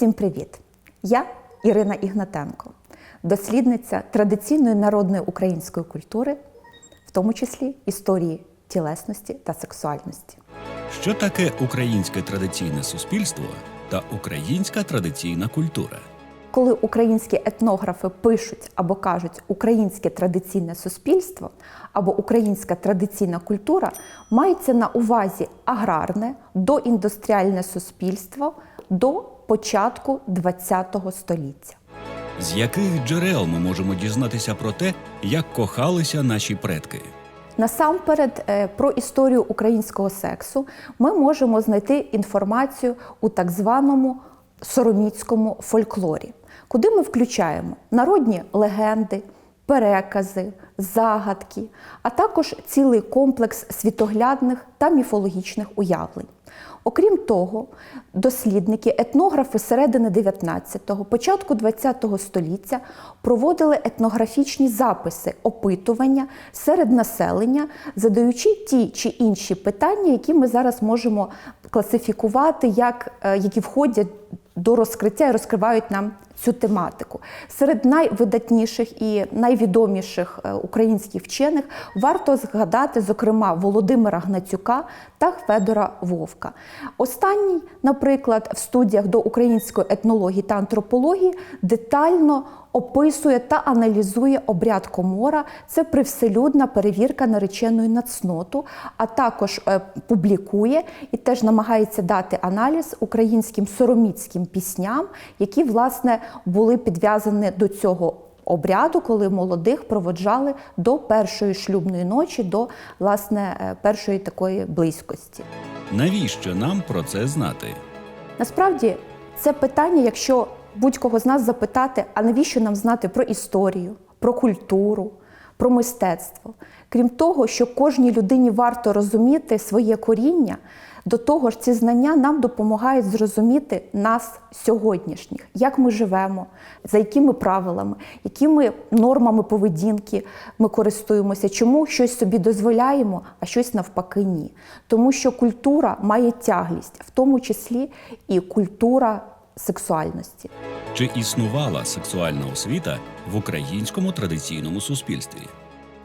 Всім привіт! Я Ірина Ігнатенко, дослідниця традиційної народної української культури, в тому числі історії тілесності та сексуальності. Що таке українське традиційне суспільство та українська традиційна культура? Коли українські етнографи пишуть або кажуть українське традиційне суспільство або українська традиційна культура, мається на увазі аграрне доіндустріальне суспільство до початку ХХ століття. З яких джерел ми можемо дізнатися про те, як кохалися наші предки? Насамперед, е, про історію українського сексу ми можемо знайти інформацію у так званому сороміцькому фольклорі, куди ми включаємо народні легенди, перекази, загадки, а також цілий комплекс світоглядних та міфологічних уявлень. Окрім того, дослідники, етнографи середини 19-го, початку 20-го століття проводили етнографічні записи, опитування серед населення, задаючи ті чи інші питання, які ми зараз можемо класифікувати, як, е, які входять до розкриття і розкривають нам цю тематику. Серед найвидатніших і найвідоміших е, українських вчених варто згадати, зокрема, Володимира Гнатюка та Федора Вовка. Останній, наприклад, в студіях до української етнології та антропології детально описує та аналізує обряд комора. Це привселюдна перевірка нареченої на цноту, а також е, публікує і теж намагається дати аналіз українським сороміцьким пісням, які власне були підв'язані до цього. Обряду, коли молодих проводжали до першої шлюбної ночі, до власне е, першої такої близькості. Навіщо нам про це знати? Насправді це питання, якщо будь-кого з нас запитати, а навіщо нам знати про історію, про культуру, про мистецтво. Крім того, що кожній людині варто розуміти своє коріння, до того ж, ці знання нам допомагають зрозуміти нас сьогоднішніх, як ми живемо, за якими правилами, якими нормами поведінки ми користуємося, чому щось собі дозволяємо, а щось навпаки ні. Тому що культура має тяглість, в тому числі і культура сексуальності. Чи існувала сексуальна освіта в українському традиційному суспільстві?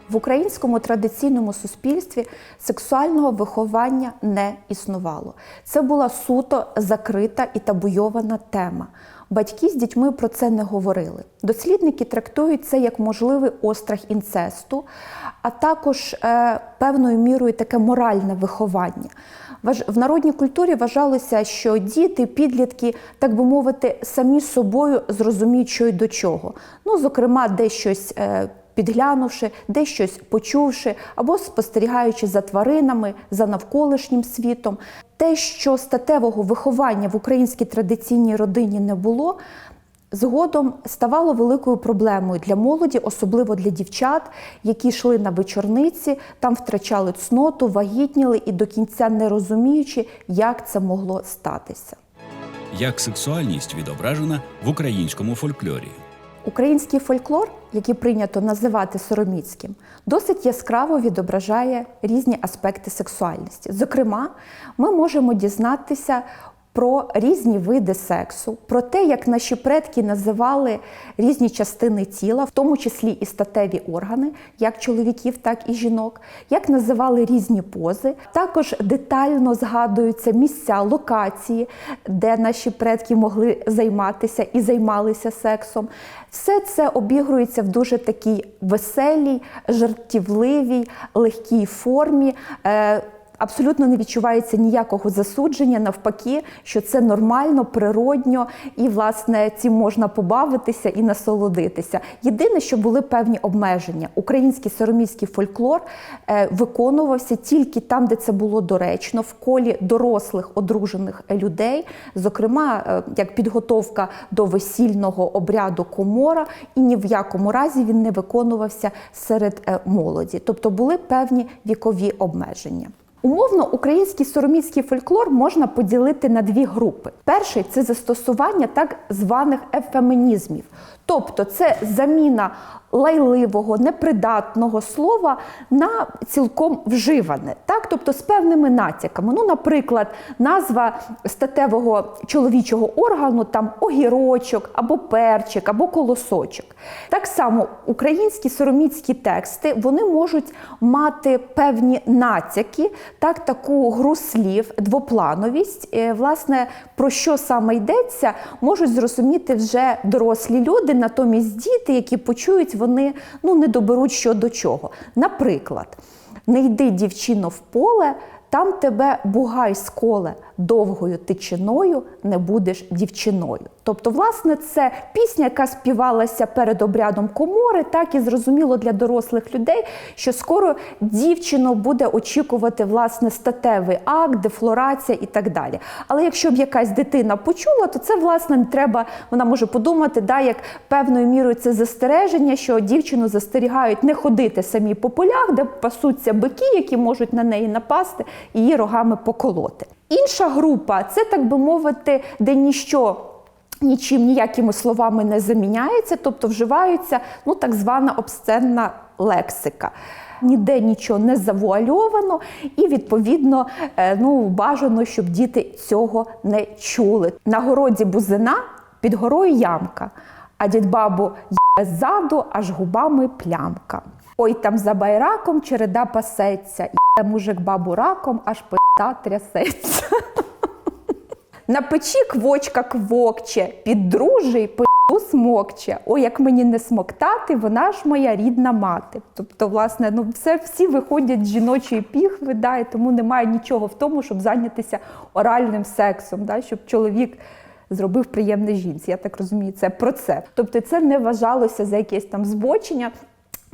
В українському традиційному суспільстві сексуального виховання не існувало. Це була суто закрита і табуйована тема. Батьки з дітьми про це не говорили. Дослідники трактують це як можливий острах інцесту, а також е, певною мірою таке моральне виховання. В народній культурі вважалося, що діти, підлітки, так би мовити, самі собою зрозуміють, що й до чого. Ну, зокрема, де щось. Е, підглянувши, де щось почувши, або спостерігаючи за тваринами, за навколишнім світом. Те, що статевого виховання в українській традиційній родині не було, згодом ставало великою проблемою для молоді, особливо для дівчат, які йшли на вечорниці, там втрачали цноту, вагітніли і до кінця не розуміючи, як це могло статися. Як сексуальність відображена в українському фольклорі? Український фольклор, який прийнято називати сороміцьким, досить яскраво відображає різні аспекти сексуальності. Зокрема, ми можемо дізнатися про різні види сексу, про те, як наші предки називали різні частини тіла, в тому числі і статеві органи, як чоловіків, так і жінок, як називали різні пози. Також детально згадуються місця, локації, де наші предки могли займатися і займалися сексом. Все це обігрується в дуже такій веселій, жартівливій, легкій формі. Е, Абсолютно не відчувається ніякого засудження, навпаки, що це нормально, природньо і, власне, цим можна побавитися і насолодитися. Єдине, що були певні обмеження. Український сороміський фольклор е, виконувався тільки там, де це було доречно, в колі дорослих одружених людей, зокрема, е, як підготовка до весільного обряду комора, і ні в якому разі він не виконувався серед е, молоді, тобто були певні вікові обмеження. Умовно, український сороміцький фольклор можна поділити на дві групи. Перший це застосування так званих ефемінізмів, Тобто це заміна лайливого, непридатного слова на цілком вживане, так? тобто з певними натяками. Ну, наприклад, назва статевого чоловічого органу там огірочок, або перчик, або колосочок. Так само українські сороміцькі тексти вони можуть мати певні натяки, так, таку гру слів, двоплановість. Е, Власне, про що саме йдеться, можуть зрозуміти вже дорослі люди, натомість діти, які почують, вони ну, не доберуть що до чого. Наприклад, не йди, дівчино, в поле, там тебе бугай сколе довгою тичиною, не будеш дівчиною. Тобто, власне, це пісня, яка співалася перед обрядом комори, так і зрозуміло для дорослих людей, що скоро дівчину буде очікувати власне статевий акт, дефлорація і так далі. Але якщо б якась дитина почула, то це власне не треба. Вона може подумати, да, як певною мірою це застереження, що дівчину застерігають не ходити самі по полях, де пасуться бики, які можуть на неї напасти її рогами поколоти. Інша група це так би мовити, де ніщо. Нічим ніякими словами не заміняється, тобто вживається ну, так звана обсценна лексика. Ніде нічого не завуальовано, і відповідно е, ну, бажано, щоб діти цього не чули. На городі бузина під горою ямка, а дід бабу є ззаду, аж губами плямка. Ой там за байраком череда пасеться, мужик бабу раком, аж пи***та трясеться. На печі квочка квокче, під дружий пи***у смокче. Ой, як мені не смоктати, вона ж моя рідна мати. Тобто, власне, ну все всі виходять з жіночої піхви, да, і тому немає нічого в тому, щоб зайнятися оральним сексом, да, щоб чоловік. Зробив приємне жінці, я так розумію, це про це. Тобто, це не вважалося за якесь там збочення.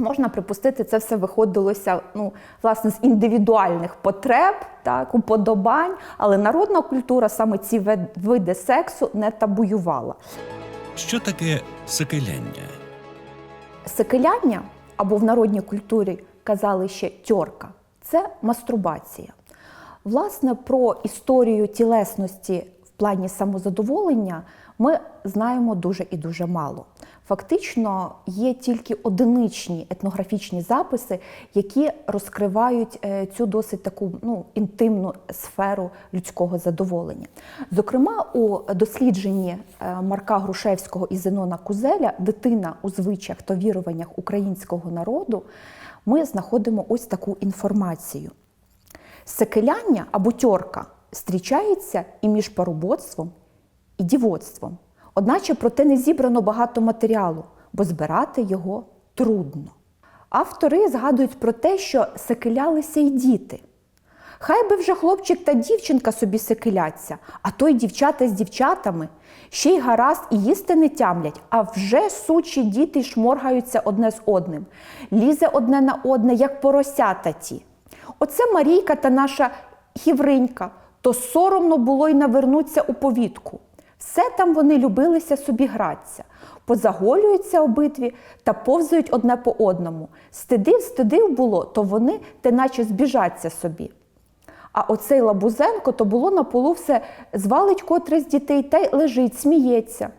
Можна припустити, це все виходилося ну, власне з індивідуальних потреб, так, уподобань, але народна культура саме ці види сексу не табуювала. Що таке секеляння? Секеляння або в народній культурі казали ще тьорка це мастурбація. Власне, про історію тілесності в плані самозадоволення ми знаємо дуже і дуже мало. Фактично є тільки одиничні етнографічні записи, які розкривають е, цю досить таку ну, інтимну сферу людського задоволення. Зокрема, у дослідженні е, Марка Грушевського і Зенона Кузеля Дитина у звичаях та віруваннях українського народу ми знаходимо ось таку інформацію. Секеляння або тьорка зустрічається і між парубоцтвом і дівоцтвом. Одначе проте не зібрано багато матеріалу, бо збирати його трудно. Автори згадують про те, що секелялися й діти. Хай би вже хлопчик та дівчинка собі секеляться, а то й дівчата з дівчатами. Ще й гаразд і їсти не тямлять, а вже сучі діти шморгаються одне з одним. Лізе одне на одне, як поросята ті. Оце Марійка та наша Хівринька, то соромно було й навернуться у повітку. Все там вони любилися собі гратися, позаголюються обидві та повзають одне по одному. Стидив, стидив було, то вони те наче збіжаться собі. А оцей Лабузенко то було на полу все звалить котре з дітей та й лежить, сміється.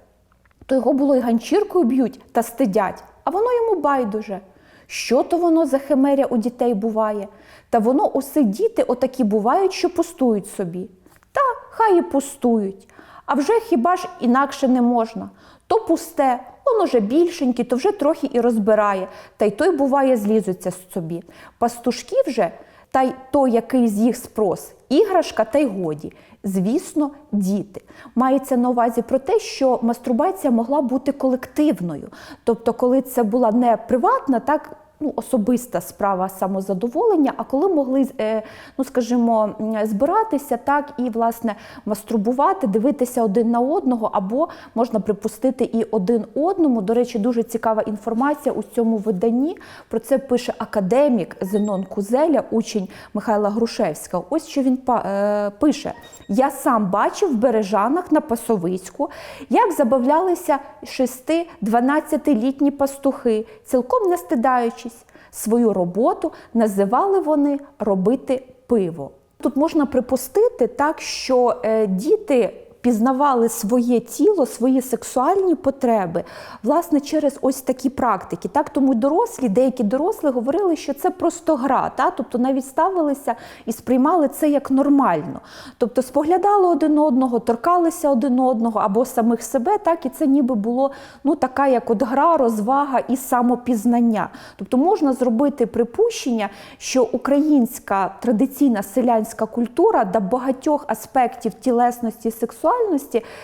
То його було й ганчіркою б'ють та стидять, а воно йому байдуже. Що то воно за химеря у дітей буває? Та воно усе діти отакі бувають, що пустують собі. Та хай і пустують. А вже хіба ж інакше не можна? То пусте, воно вже більшеньке, то вже трохи і розбирає, та й той буває злізуться з собі. Пастушки вже, та й той, який з їх спрос, іграшка та й годі. Звісно, діти. Мається на увазі про те, що мастурбація могла бути колективною. Тобто, коли це була не приватна, так ну, особиста справа самозадоволення, а коли могли, е, ну скажімо, збиратися так і власне мастурбувати, дивитися один на одного, або можна припустити і один одному. До речі, дуже цікава інформація у цьому виданні. Про це пише академік Зенон Кузеля, учень Михайла Грушевського. Ось що він е, пише: я сам бачив в Бережанах на Пасовицьку, як забавлялися 6-12-літні пастухи, цілком не стидаючись. Свою роботу називали вони робити пиво. Тут можна припустити так, що е, діти пізнавали своє тіло, свої сексуальні потреби, власне, через ось такі практики. Так, тому дорослі, деякі дорослі говорили, що це просто гра, та? тобто навіть ставилися і сприймали це як нормально. Тобто споглядали один одного, торкалися один одного або самих себе, так і це ніби було ну, така як от гра, розвага і самопізнання. Тобто можна зробити припущення, що українська традиційна селянська культура до багатьох аспектів тілесності і сексуальності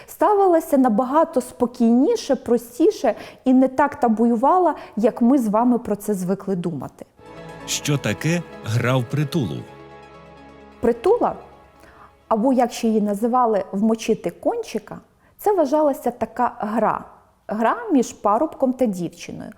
ставилася набагато спокійніше, простіше і не так табуювала, як ми з вами про це звикли думати. Що таке гра в притулу? Притула, або як ще її називали вмочити кончика, це вважалася така гра. Гра між парубком та дівчиною,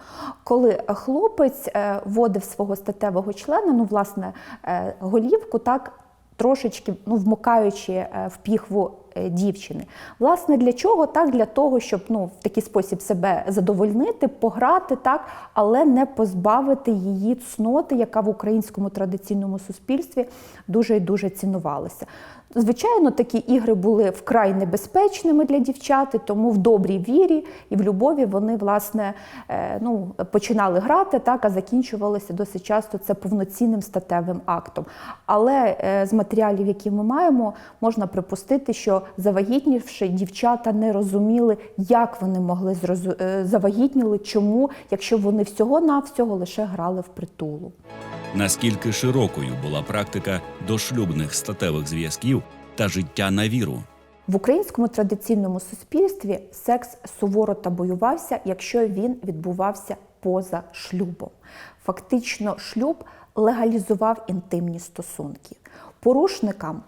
коли хлопець е, вводив свого статевого члена, ну, власне, е, голівку, так трошечки ну, вмокаючи е, в піхву дівчини. Власне, для чого? Так, для того, щоб ну, в такий спосіб себе задовольнити, пограти, так, але не позбавити її цноти, яка в українському традиційному суспільстві дуже і дуже цінувалася. Звичайно, такі ігри були вкрай небезпечними для дівчат, тому в добрій вірі і в любові вони власне е, ну, починали грати, так, а закінчувалося досить часто це повноцінним статевим актом. Але е, з матеріалів, які ми маємо, можна припустити, що завагітнівши, дівчата не розуміли, як вони могли е, завагітніли, чому, якщо вони всього-навсього лише грали в притулу. Наскільки широкою була практика дошлюбних статевих зв'язків та життя на віру? В українському традиційному суспільстві секс суворо табоювався, якщо він відбувався поза шлюбом. Фактично, шлюб легалізував інтимні стосунки. Порушникам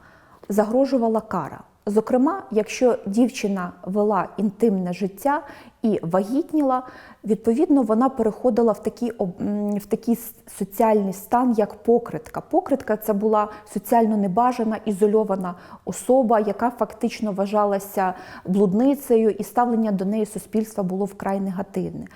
загрожувала кара. Зокрема, якщо дівчина вела інтимне життя і вагітніла, відповідно вона переходила в такий, в такий соціальний стан, як покритка. Покритка це була соціально небажана, ізольована особа, яка фактично вважалася блудницею, і ставлення до неї суспільства було вкрай негативне.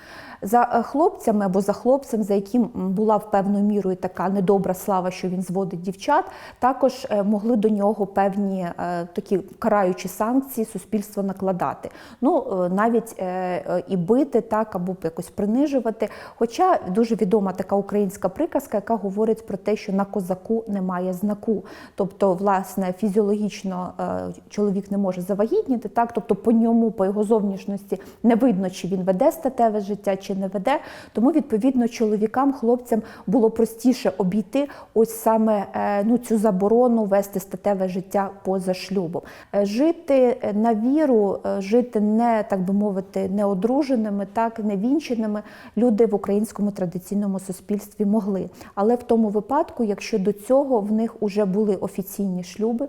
За е, хлопцями або за хлопцем, за яким була в певною мірою така недобра слава, що він зводить дівчат, також е, могли до нього певні е, такі караючі санкції суспільство накладати. Ну е, навіть е, е, і бити так або якось принижувати. Хоча дуже відома така українська приказка, яка говорить про те, що на козаку немає знаку. Тобто, власне, фізіологічно чоловік не може завагітніти, так тобто по ньому, по його зовнішності не видно, чи він веде статеве життя, чи не веде. Тому, відповідно, чоловікам, хлопцям було простіше обійти ось саме ну, цю заборону вести статеве життя поза шлюбом. Е, Жити е, на віру, е, жити не так би мовити, не одруженими, так невінченими люди в українському традиційному суспільстві могли. Але в тому випадку, якщо до цього в них вже були офіційні шлюби.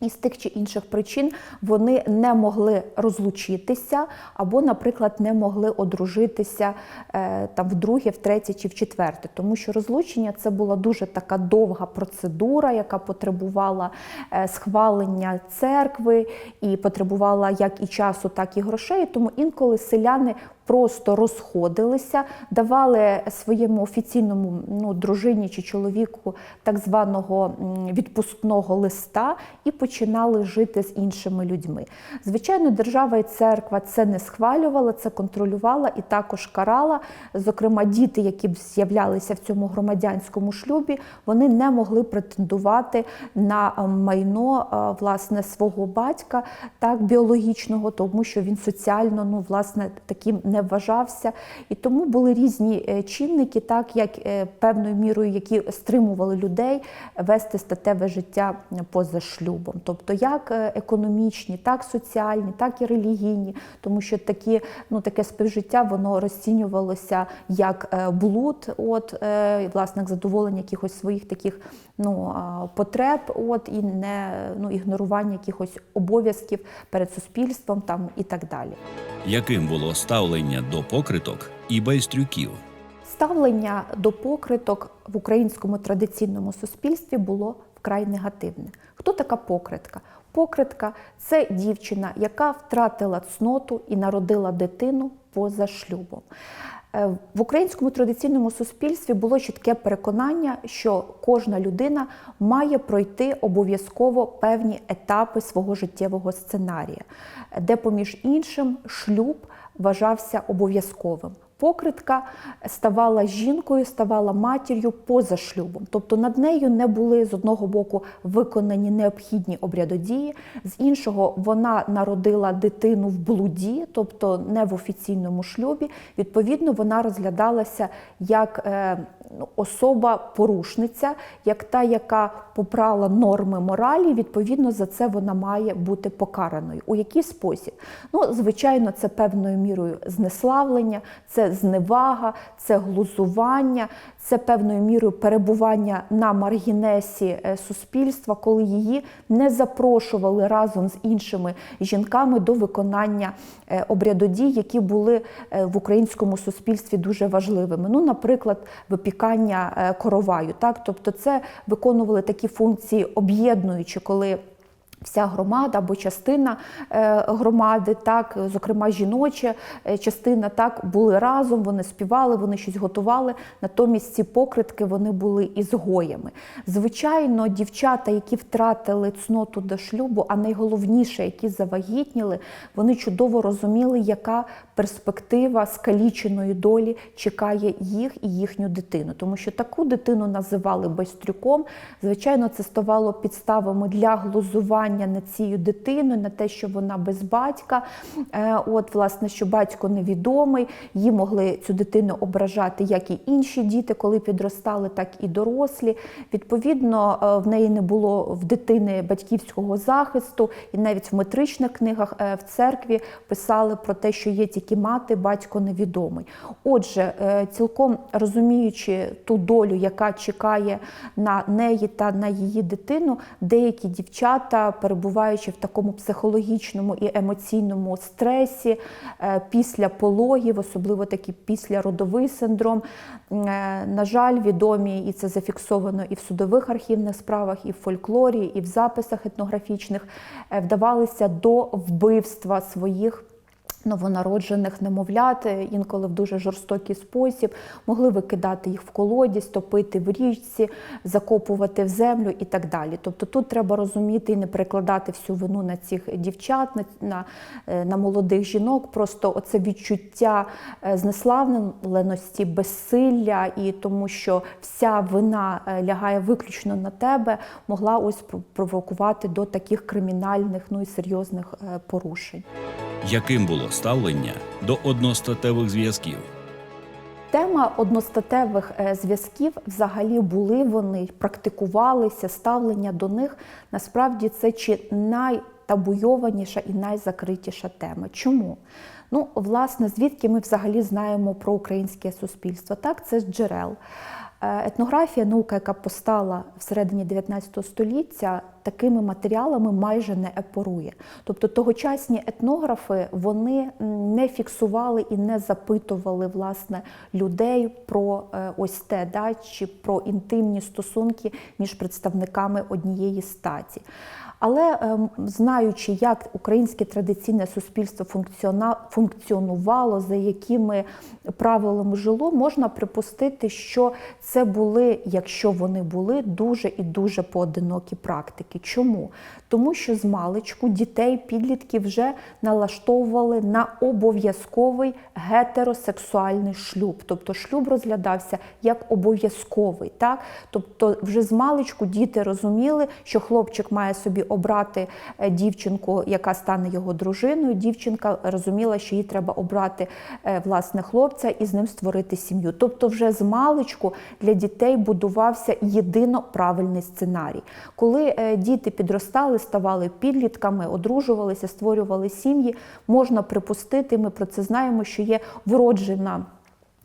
І з тих чи інших причин вони не могли розлучитися, або, наприклад, не могли одружитися е, там вдруге, втретє чи в четверте, тому що розлучення це була дуже така довга процедура, яка потребувала е, схвалення церкви і потребувала як і часу, так і грошей. Тому інколи селяни просто розходилися, давали своєму офіційному ну, дружині чи чоловіку так званого відпускного листа і починали жити з іншими людьми. Звичайно, держава і церква це не схвалювала, це контролювала і також карала. Зокрема, діти, які б з'являлися в цьому громадянському шлюбі, вони не могли претендувати на е, майно е, власне свого батька, так біологічного, тому що він соціально ну власне таким не вважався. І тому були різні е, чинники, так як е, певною мірою, які стримували людей вести статеве життя поза шлюбом, тобто як е, економічні, так соціальні, так і релігійні, тому що такі, ну таке співжиття воно розцінювалося як блуд, от власне задоволення якихось своїх таких ну потреб, от і не ну ігнорування якихось обов'язків перед суспільством там і так далі. Яким було ставлення до покриток і байстрюків? Ставлення до покриток в українському традиційному суспільстві було вкрай негативне. Хто така покритка? Покритка це дівчина, яка втратила цноту і народила дитину поза шлюбом. Е, В українському традиційному суспільстві було чітке переконання, що кожна людина має пройти обов'язково певні етапи свого життєвого сценарія, де, поміж іншим, шлюб вважався обов'язковим. Покритка ставала жінкою, ставала матір'ю поза шлюбом. Тобто над нею не були з одного боку виконані необхідні обрядодії, з іншого вона народила дитину в блуді, тобто не в офіційному шлюбі. Відповідно, вона розглядалася як е, особа-порушниця, як та, яка попрала норми моралі. Відповідно, за це вона має бути покараною. У який спосіб? Ну, звичайно, це певною мірою знеславлення, це зневага, це глузування, це певною мірою перебування на маргінесі е, суспільства, коли її не запрошували разом з іншими жінками до виконання е, обрядодій, які були е, в українському суспільстві дуже важливими. Ну, наприклад, випікання е, короваю. Так? Тобто, це виконували такі функції об'єднуючі, коли Вся громада або частина е, громади, так, зокрема жіноча е, частина, так, були разом, вони співали, вони щось готували. Натомість ці покритки вони були ізгоями. Звичайно, дівчата, які втратили цноту до шлюбу, а найголовніше, які завагітніли, вони чудово розуміли, яка перспектива скаліченої долі чекає їх і їхню дитину. Тому що таку дитину називали байстрюком. Звичайно, це ставало підставами для глузування над цією дитиною, на те, що вона без батька, Е, от, власне, що батько невідомий, її могли цю дитину ображати, як і інші діти, коли підростали, так і дорослі. Відповідно, е, в неї не було в дитини батьківського захисту, і навіть в метричних книгах е, в церкві писали про те, що є тільки мати, батько невідомий. Отже, е, цілком розуміючи ту долю, яка чекає на неї та на її дитину, деякі дівчата, перебуваючи в такому психологічному і емоційному стресі е, після пологів, особливо такий післяродовий синдром, е, на жаль, відомі, і це зафіксовано і в судових архівних справах, і в фольклорі, і в записах етнографічних, вдавалися до вбивства своїх. Новонароджених немовлят е, інколи в дуже жорстокий спосіб могли викидати їх в колодязь, топити в річці, закопувати в землю і так далі. Тобто тут треба розуміти і не перекладати всю вину на цих дівчат, на, на, е, молодих жінок. Просто оце відчуття е, знеславленості, безсилля і тому, що вся вина лягає виключно на тебе, могла ось провокувати до таких кримінальних ну і серйозних порушень. Яким було ставлення до одностатевих зв'язків? Тема одностатевих е, зв'язків взагалі були вони, практикувалися, ставлення до них. Насправді це чи найтабуйованіша і найзакритіша тема. Чому? Ну, власне, звідки ми взагалі знаємо про українське суспільство? Так, це з джерел. Етнографія, наука, яка постала всередині 19 століття, такими матеріалами майже не епорує. Тобто тогочасні етнографи вони не фіксували і не запитували власне людей про е, ось те, да, чи про інтимні стосунки між представниками однієї статі. Але ем, знаючи, як українське традиційне суспільство функціонувало, за якими правилами жило, можна припустити, що це були, якщо вони були, дуже і дуже поодинокі практики. Чому? Тому що з маличку дітей, підлітків вже налаштовували на обов'язковий гетеросексуальний шлюб. Тобто шлюб розглядався як обов'язковий. Так? Тобто, вже з маличку діти розуміли, що хлопчик має собі обрати е, дівчинку, яка стане його дружиною. Дівчинка розуміла, що їй треба обрати е, власне хлопця і з ним створити сім'ю. Тобто, вже з маличку для дітей будувався єдино правильний сценарій. Коли е, діти підростали, ставали підлітками, одружувалися, створювали сім'ї, можна припустити, ми про це знаємо, що є вроджена.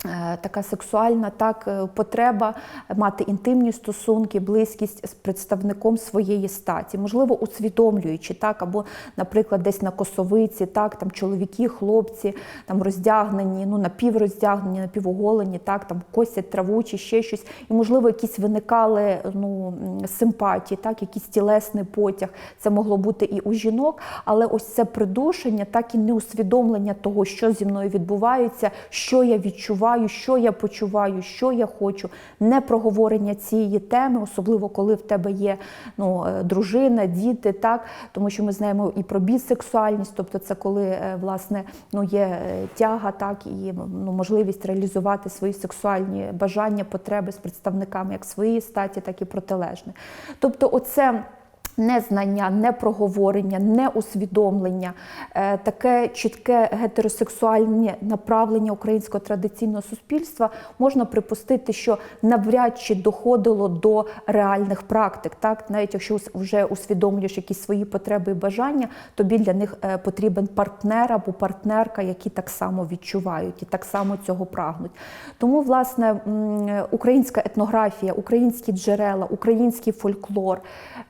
Е, Така сексуальна так е, потреба мати інтимні стосунки, близькість з представником своєї статі, можливо, усвідомлюючи так, або, наприклад, десь на косовиці, так там чоловіки, хлопці там роздягнені, ну напівроздягнені, напівоголені, так там косять траву чи ще щось, і можливо, якісь виникали ну симпатії, так, якийсь тілесний потяг. Це могло бути і у жінок, але ось це придушення, так і неусвідомлення того, що зі мною відбувається, що я відчуваю відчуваю, що я почуваю, що я хочу, не проговорення цієї теми, особливо коли в тебе є ну, е, дружина, діти, так тому що ми знаємо і про бісексуальність, тобто це коли е, власне ну, є е, тяга, так і ну, можливість реалізувати свої сексуальні бажання, потреби з представниками як своєї статі, так і протилежної. Тобто, оце. Незнання, непроговорення, неусвідомлення, е, таке чітке гетеросексуальне направлення українського традиційного суспільства можна припустити, що навряд чи доходило до реальних практик. Так, навіть якщо вже усвідомлюєш якісь свої потреби і бажання, тобі для них е, потрібен партнер або партнерка, які так само відчувають і так само цього прагнуть. Тому, власне, українська етнографія, українські джерела, український фольклор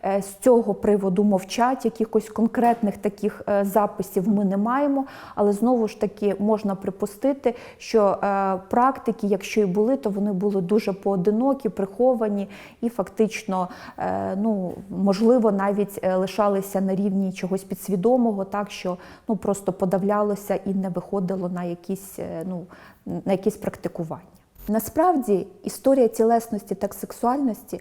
е, з цього приводу мовчать. Якихось конкретних таких е, записів ми не маємо, але знову ж таки можна припустити, що е, практики, якщо і були, то вони були дуже поодинокі, приховані і фактично, е, ну можливо, навіть лишалися на рівні чогось підсвідомого, так що ну просто подавлялося і не виходило на якісь ну на якісь практикування. Насправді історія тілесності та сексуальності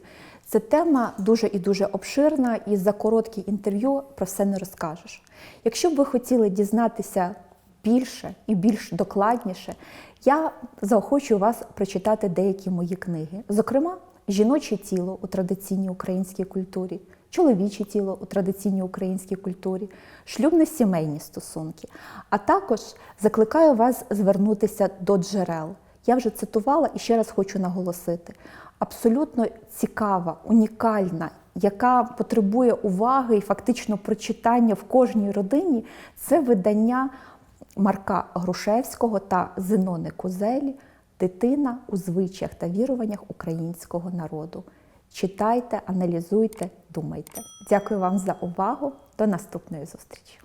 це тема дуже і дуже обширна, і за короткі інтерв'ю про все не розкажеш. Якщо б ви хотіли дізнатися більше і більш докладніше, я заохочую вас прочитати деякі мої книги. Зокрема, Жіноче тіло у традиційній українській культурі, чоловіче тіло у традиційній українській культурі, шлюбно-сімейні стосунки. А також закликаю вас звернутися до джерел. Я вже цитувала і ще раз хочу наголосити: абсолютно цікава, унікальна, яка потребує уваги і фактично прочитання в кожній родині, це видання Марка Грушевського та Зенони Кузелі Дитина у звичаях та віруваннях українського народу. Читайте, аналізуйте, думайте. Дякую вам за увагу. До наступної зустрічі.